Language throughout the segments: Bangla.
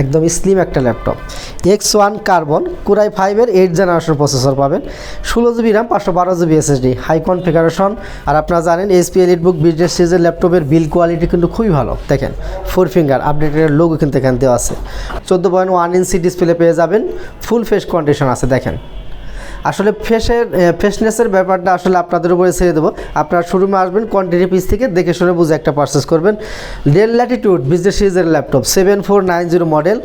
একদম স্লিম একটা laptop. X one carbon core i ফাইভের এইট জেনারেশন প্রসেসর পাবেন। ষোলো জিবি র্যাম পাঁচশো বারো জিবি এসএসডি হাই কনফিগারেশন আর আপনারা জানেন এসপি এলিট বুক বিজনেস সিরিজের ল্যাপটপের বিল কোয়ালিটি কিন্তু খুবই ভালো। দেখেন ফোর ফিঙ্গার আপডেটেড লোগো কিন্তু এখান দেওয়া আছে। চোদ্দ পয়েন্ট ওয়ান ইঞ্চি ডিসপ্লে পেয়ে যাবেন। ফুল ফেস কন্ডিশন আছে, দেখেন। আসলে ফেসের ফ্রেশনেসের ব্যাপারটা আসলে আপনাদের উপরে ছেড়ে দেবো। আপনারা শোরুমে আসবেন কোয়ান্টিটি পিস থেকে দেখে শুনে বুঝে একটা পারচেস করবেন। ডেল ল্যাটিটিউড বিজনেস সিরিজের laptop seven four nine zero model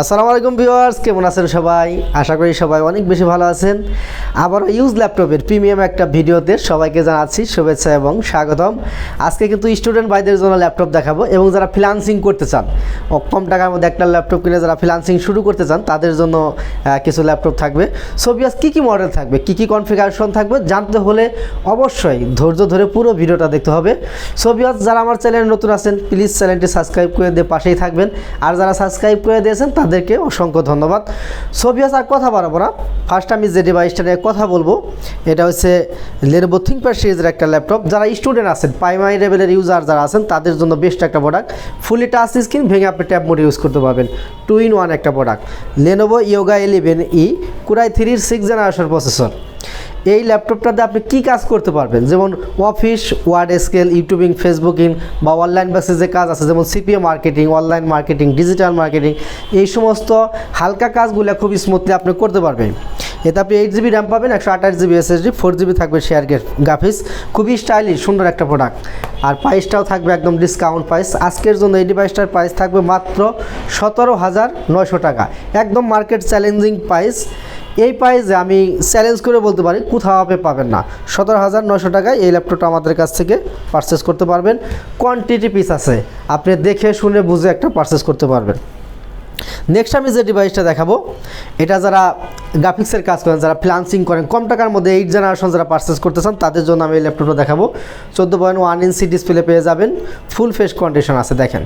আসসালামু আলাইকুম ভিউয়ার্স, কেমন আছেন সবাই? আশা করি সবাই অনেক বেশি ভালো আছেন। আবারও ইউজ ল্যাপটপের প্রিমিয়াম একটা ভিডিওতে সবাইকে জানাচ্ছি শুভেচ্ছা এবং স্বাগতম। আজকে কিন্তু স্টুডেন্ট ভাইদের জন্য ল্যাপটপ দেখাবো এবং যারা ফ্রিলান্সিং করতে চান কম টাকার মধ্যে একটা ল্যাপটপ কিনে যারা ফ্রিলান্সিং শুরু করতে চান, তাদের জন্য কিছু ল্যাপটপ থাকবে। সো কী কী মডেল থাকবে? কী কী কনফিগারেশন থাকবে? জানতে হলে অবশ্যই ধৈর্য ধরে পুরো ভিডিওটা দেখতে হবে। সো যারা আমার চ্যানেলে নতুন আছেন প্লিজ চ্যানেলটি সাবস্ক্রাইব করে দিয়ে পাশেই থাকবেন। আর যারা সাবস্ক্রাইব করে দিয়েছেন তাদেরকে অসংখ্য ধন্যবাদ। সোভিয়াস আর কথা বাড়াবো না। ফার্স্ট আমি যে ডিভাইসটা নিয়ে কথা বলব, এটা হচ্ছে লেনোভো থিঙ্কপ্যাড সিরিজের একটা ল্যাপটপ যারা স্টুডেন্ট আছেন প্রাইমারি লেভেলের ইউজার যারা আছেন, তাদের জন্য বেস্ট একটা প্রোডাক্ট ফুলি টাচ স্ক্রিন ভেঙে আপনি ট্যাব মোড ইউজ করতে পারবেন। টু ইন ওয়ান একটা product Lenovo Yoga eleven E core i থ্রির সিক্স জেনারেশন প্রসেসর এই ল্যাপটপটাতে আপনি কী কাজ করতে পারবেন? যেমন অফিস, ওয়ার্ড স্কেল, ইউটিউবিং, ফেসবুকিং বা অনলাইন বেসে যে কাজ আছে, যেমন CPA marketing, online marketing, digital marketing, এই সমস্ত হালকা কাজগুলো খুব স্মুথলি আপনি করতে পারবেন। এতে আপনি এইট জিবি র্যাম পাবেন, একশো আঠাশ জিবি এসএসডি ফোর জিবি থাকবে শেয়ার গ্রাফিক্স খুবই স্টাইলিশ সুন্দর একটা প্রোডাক্ট আর প্রাইসটাও থাকবে একদম ডিসকাউন্ট প্রাইস আজকের জন্য এই ডিভাইসটার প্রাইস থাকবে মাত্র সতেরো হাজার নয়শো টাকা। একদম মার্কেট চ্যালেঞ্জিং প্রাইস এই প্রাইসে আমি চ্যালেঞ্জ করে বলতে পারি, কোথাও আপনি পাবেন না। সতেরো হাজার নশো টাকায় এই ল্যাপটপটা আমাদের কাছ থেকে পারচেস করতে পারবেন। কোয়ান্টিটি পিস আছে, আপনি দেখে শুনে বুঝে একটা পারচেস করতে পারবেন। নেক্সট আমি যে ডিভাইসটা দেখাবো, এটা যারা গ্রাফিক্সের কাজ করেন, যারা ফ্লান্সিং করেন, কম টাকার মধ্যে এইট জেনারেশন যারা পারচেস করতে চান, তাদের জন্য আমি এই ল্যাপটপটা দেখাবো। চোদ্দ পয়েন্ট ওয়ান ইঞ্চি ডিসপ্লে পেয়ে যাবেন ফুল ফেস কন্ডিশন আছে, দেখেন।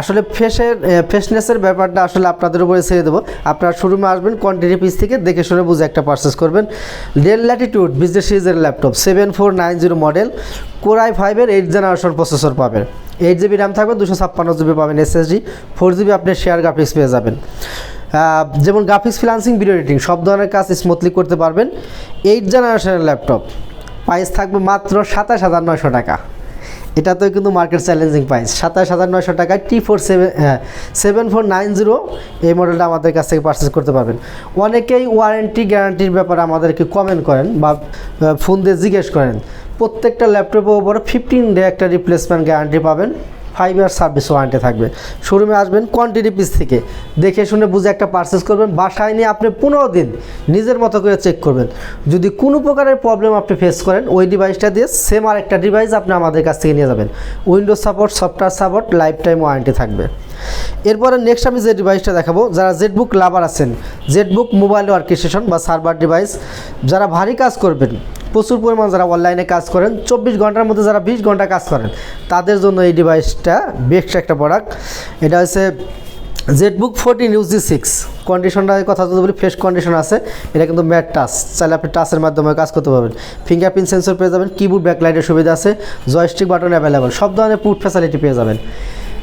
আসলে ফেসের ফ্রেশনেসের ব্যাপারটা আসলে আপনাদের উপরে ছেড়ে দেবো। আপনারা শোরুমে আসবেন কোয়ান্টিটি পিস থেকে দেখে শুনে বুঝে একটা পারচেস করবেন। ডেল ল্যাটিটিউড বিজনেস সিরিজের laptop seven four nine zero model core i ফাইভের এইট জেনারেশন প্রসেসর পাবেন। এইট জিবি র্যাম থাকবে, দুশো ছাপ্পান্ন জিবি পাবেন এসএসডি ফোর জিবি আপনি শেয়ার গ্রাফিক্স পেয়ে যাবেন। যেমন গ্রাফিক্স ফ্রিলান্সিং ভিডিও এডিটিং সব ধরনের কাজ স্মুথলি করতে পারবেন। এইট জেনারেশনের ল্যাপটপ প্রাইস থাকবে মাত্র সাতাশ হাজার নয়শো টাকা। এটা তো কিন্তু মার্কেট চ্যালেঞ্জিং প্রাইস সাতাশ হাজার নয়শো টাকায় টি ফোর সেভেন হ্যাঁ সেভেন ফোর নাইন জিরো এই মডেলটা আমাদের কাছ থেকে পারচেস করতে পারবেন। অনেকেই ওয়ারেন্টি গ্যারান্টির ব্যাপারে আমাদেরকে কমেন্ট করেন বা ফোন দিয়ে জিজ্ঞেস করেন। প্রত্যেকটা ল্যাপটপের উপরে ফিফটিন ডে একটা রিপ্লেসমেন্ট গ্যারান্টি পাবেন। ফাইভ ইয়ার সার্ভিস ওয়ারেন্টি থাকবে। শোরুমে আসবেন কোয়ান্টিটি পিস থেকে। দেখে শুনে বুঝে একটা পারচেস করবেন। বাসায় নিয়ে আপনি পনেরো দিন নিজের মতো করে চেক করবেন। যদি কোনো প্রকারের প্রবলেম আপনি ফেস করেন, ওই ডিভাইসটা দিয়ে সেম আর একটা ডিভাইস আপনি আমাদের কাছ থেকে নিয়ে যাবেন। Windows support software support lifetime warranty থাকবে। এরপরে নেক্সট আমি যে ডিভাইসটা দেখাবো, যারা জেটবুক লাভার আছেন জেটবুক মোবাইল ওয়ার্কেশন বা সার্ভার ডিভাইস যারা ভারী কাজ করবেন প্রচুর পরিমাণ যারা অনলাইনে কাজ করেন, চব্বিশ ঘণ্টার মধ্যে যারা বিশ ঘণ্টা কাজ করেন, তাদের জন্য এই ডিভাইসটা বেস্ট একটা প্রোডাক্ট এটা হচ্ছে জেটবুক ফোরটিন ইউজি সিক্স কন্ডিশনটা কথা যদি বলি ফ্রেশ কন্ডিশন আছে। এটা কিন্তু ম্যাট টাচ চাইলে আপনি টাচের মাধ্যমে কাজ করতে পারবেন। ফিঙ্গারপ্রিন্ট সেন্সর পেয়ে যাবেন কিবোর্ড ব্যাকলাইটের সুবিধা আছে জয়স্টিক বাটন অ্যাভেলেবল সব ধরনের পুট ফ্যাসিলিটি পেয়ে যাবেন।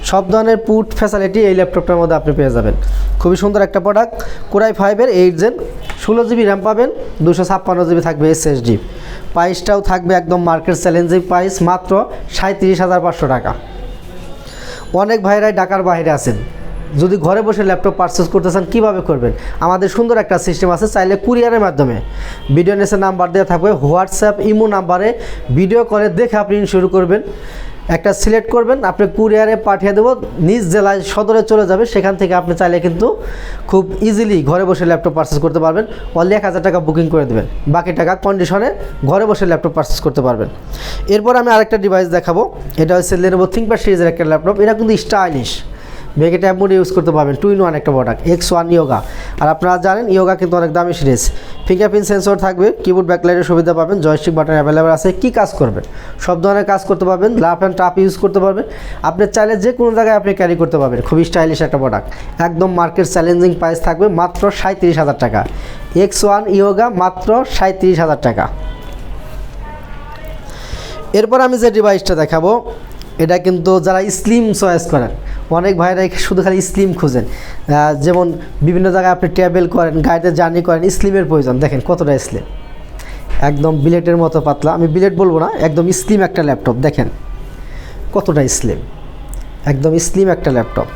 সব ধরনের পুট ফ্যাসিলিটি এই ল্যাপটপটার মধ্যে আপনি পেয়ে যাবেন। খুবই সুন্দর একটা প্রোডাক্ট কোরাই ফাইভের এইট জেন ষোলো জিবি র্যাম পাবেন, দুশো ছাপ্পান্ন জিবি থাকবে এসএসডি প্রাইসটাও থাকবে একদম মার্কেট চ্যালেঞ্জিং প্রাইস মাত্র সাঁত্রিশ হাজার পাঁচশো টাকা। অনেক ভাইরাই ঢাকার বাইরে আছেন। যদি ঘরে বসে ল্যাপটপ পারচেস করতে চান, কীভাবে করবেন? আমাদের সুন্দর একটা সিস্টেম আছে, চাইলে কুরিয়ারের মাধ্যমে। ভিডিও নেসের নাম্বার দেওয়া থাকবে হোয়াটসঅ্যাপ ইমো নাম্বারে ভিডিও করে দেখে আপনি শুরু করবেন। একটা সিলেক্ট করবেন, আপনি কুরিয়ারে পাঠিয়ে দেবো, নিজ জেলায় সদরে চলে যাবে, সেখান থেকে আপনি চাইলে কিন্তু খুব ইজিলি ঘরে বসে ল্যাপটপ পারচেস করতে পারবেন। অনলি এক হাজার টাকা বুকিং করে দেবেন। বাকি টাকা কন্ডিশনে ঘরে বসে ল্যাপটপ পারচেস করতে পারবেন। এরপর আমি আরেকটা ডিভাইস দেখাবো। এটা হচ্ছে লেনোভো থিঙ্কপ্যাড সিরিজের একটা ল্যাপটপ এটা কিন্তু স্টাইলিশ ট্যাব মোড ইউজ করতে পারবেন টু ইন ওয়ান একটা প্রোডাক্ট এক্স ওয়ান ইয়োগা আর আপনারা জানেন ইয়োগা কিন্তু অনেক দামি সিরিজ ফিঙ্গারপ্রিন্ট সেন্সর থাকবে কিবোর্ড ব্যাকলাইটের সুবিধা পাবেন জয়স্টিক বাটন অ্যাভেলেবেল আছে, কী কাজ করবেন? সব ধরনের কাজ করতে পারবেন লাফ অ্যান্ড টাপ ইউজ করতে পারবেন। আপনি চাইলে যে কোনো জায়গায় আপনি ক্যারি করতে পারবেন, খুবই স্টাইলিশ একটা প্রোডাক্ট একদম মার্কেট চ্যালেঞ্জিং প্রাইস থাকবে, মাত্র সাঁত্রিশ হাজার টাকা। এক্স ওয়ান ইয়োগা মাত্র সাঁত্রিশ হাজার টাকা। এরপর আমি যে ডিভাইসটা দেখাবো, এটা কিন্তু যারা স্লিম চয়েস করেন অনেক ভাইরা শুধু খালি স্লিম খুঁজেন। যেমন বিভিন্ন জায়গায় আপনি ট্রাভেল করেন গাড়িতে জার্নি করেন স্লিমের প্রয়োজন। দেখেন কতটা স্লিম একদম বিলেটের মতো পাতলা। আমি বিলেট বলব না, একদম স্লিম একটা ল্যাপটপ দেখেন কতটা স্লিম একদম স্লিম একটা laptop.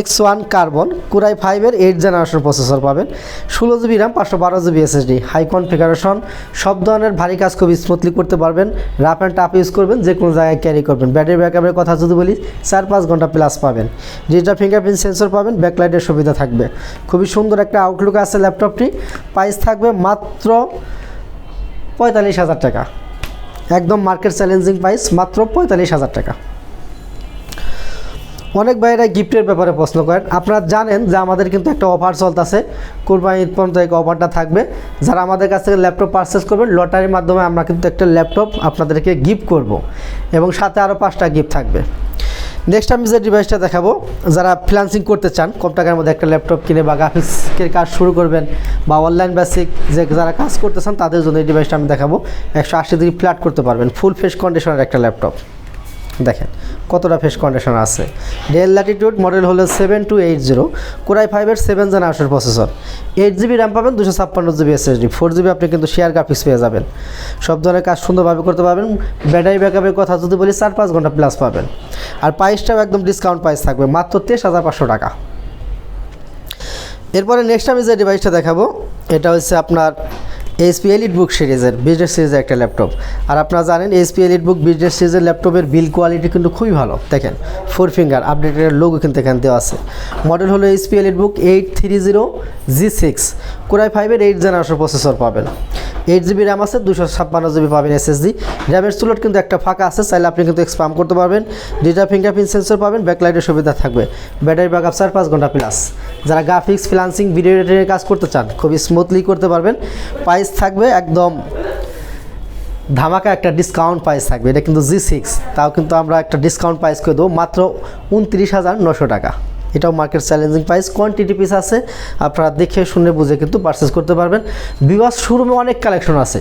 X one carbon core i ফাইভের এইট জেনারেশন প্রসেসর পাবেন। ষোলো জিবি র্যাম পাঁচশো বারো জিবি এসএসডি হাই কনফিগারেশন সব ধরনের ভারী কাজ খুব স্মুথলি করতে পারবেন। রাফ অ্যান্ড টাফ ইউজ করবেন যে কোনো জায়গায় ক্যারি করবেন। ব্যাটারি ব্যাকআপের কথা যদি বলি, চার পাঁচ ঘণ্টা প্লাস পাবেন। ডিজিটাল ফিঙ্গারপ্রিন্ট সেন্সর পাবেন ব্যাকলাইটের সুবিধা থাকবে। খুবই সুন্দর একটা আউটলুক আছে ল্যাপটপটি। প্রাইস থাকবে মাত্র পঁয়তাল্লিশ হাজার টাকা। একদম মার্কেট চ্যালেঞ্জিং প্রাইস মাত্র পঁয়তাল্লিশ হাজার টাকা। অনেক ভাইয়েরা গিফটের ব্যাপারে প্রশ্ন করেন। আপনারা জানেন যে আমাদের কিন্তু একটা অফার চলতেছে। কোরবানি ঈদ পর্যন্ত এই অফারটা থাকবে। যারা আমাদের কাছ থেকে ল্যাপটপ পারচেস করবেন লটারির মাধ্যমে আমরা কিন্তু একটা ল্যাপটপ আপনাদেরকে গিফট করব এবং সাথে আরও পাঁচটা গিফট থাকবে। নেক্সট আমি যে ডিভাইসটা দেখাবো, যারা ফ্রিলান্সিং করতে চান, কম টাকার মধ্যে একটা ল্যাপটপ কিনে বা গ্রাফিক্সের কাজ শুরু করবেন বা অনলাইন বেসিক যে যারা কাজ করতে চান, তাদের জন্য এই ডিভাইসটা আমি দেখাবো। একশো আশি ডিগ্রি ফ্ল্যাট করতে পারবেন ফুল ফেস কন্ডিশনের একটা ল্যাপটপ দেখেন, কতটা ফেস কন্ডিশন আছে। ডেল ল্যাটিটিউড মডেল হলো seven two eight zero core i ফাইভের seven generation processor eight GB RAM পাবেন, দুশো ছাপ্পান্ন জিবি এসএসডি ফোর জিবি আপনি কিন্তু শেয়ার গ্রাফিক্স পেয়ে যাবেন। সব ধরনের কাজ সুন্দরভাবে করতে পারবেন ব্যাটারি ব্যাকআপের কথা যদি বলি, চার পাঁচ ঘণ্টা প্লাস পাবেন। আর প্রাইসটাও একদম ডিসকাউন্ট প্রাইস থাকবে, মাত্র তেইশ হাজার পাঁচশো টাকা। এরপরে নেক্সট আমি যে ডিভাইসটা দেখাবো, এটা হচ্ছে আপনার এইচপি এলিট বুক সিরিজের বিজনেস সিরিজের একটা ল্যাপটপ আর আপনারা জানেন এইচপি এলিট বুক বিজনেস সিরিজের ল্যাপটপের বিল কোয়ালিটি কিন্তু খুবই ভালো। দেখেন ফোর ফিঙ্গার আপডেটেড লোগো কিন্তু এখানে দেওয়া আছে। মডেল হলো HP Elite Book eight three zero G six core i ফাইভের এইট জেনারেশন প্রসেসর পাবেন। এইট জিবি র্যাম আছে দুশো ছাপ্পান্ন জিবি পাবেন এসএসডি র্যামের স্লট কিন্তু একটা ফাঁকা আছে, চাইলে আপনি কিন্তু এক্সপাম করতে পারবেন। ডিজিটাল ফিঙ্গারপ্রিন্ট সেন্সর পাবেন ব্যাকলাইটের সুবিধা থাকবে। ব্যাটারি ব্যাকআপ চার পাঁচ ঘণ্টা প্লাস যারা গ্রাফিক্স ফ্রিলান্সিং ভিডিও এডিটিংয়ের কাজ করতে চান, খুবই স্মুথলি করতে পারবেন। প্রাইস থাকবে একদম ধামাকা একটা ডিসকাউন্ট প্রাইস থাকবে। এটা কিন্তু জি সিক্স তাও কিন্তু আমরা একটা ডিসকাউন্ট প্রাইস করে দেবো মাত্র উনত্রিশ হাজার নশো টাকা। এটাও market challenging price quantity piece আছে। আপনারা দেখে শুনে বুঝে কিন্তু পারচেস করতে পারবেন। বিবাস শোরুমে অনেক কালেকশন আছে।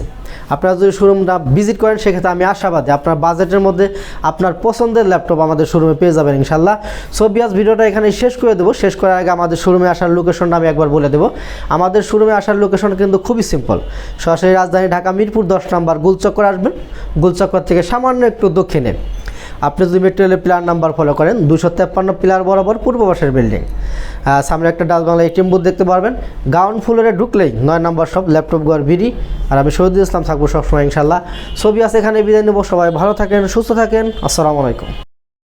আপনারা যদি শোরুমটা ভিজিট করেন, সেক্ষেত্রে আমি আশাবাদী আপনার বাজেটের মধ্যে আপনার পছন্দের ল্যাপটপ আমাদের শোরুমে পেয়ে যাবেন ইনশাল্লাহ সো বিয়াস ভিডিওটা এখানে শেষ করে দেবো। শেষ করার আগে আমাদের শোরুমে আসার লোকেশনটা আমি একবার বলে দেবো। আমাদের শোরুমে আসার লোকেশন কিন্তু খুবই সিম্পল সরাসরি রাজধানী ঢাকা মিরপুর দশ নম্বর গুলচক্কর আসবেন। গুলচক্কর থেকে সামান্য একটু দক্ষিণে। আপনি যদি মেট্রো রেলের পিলার নাম্বার ফলো করেন দুশো তেপ্পান্ন পিলার বরাবর পূর্ব পাশের বিল্ডিং সামনে একটা ডাল বাংলা এটিএম বুথ দেখতে পারবেন। গাউন ফুলরে ঢুকলেই নয় নাম্বার সব ল্যাপটপ ঘর ভিড়ি আর আমি শহীদুল ইসলাম থাকব সবসময় ইনশাল্লাহ। ছবি আছে এখানে, বিদায় নেব। সবাই ভালো থাকেন, সুস্থ থাকেন। আসসালামু আলাইকুম।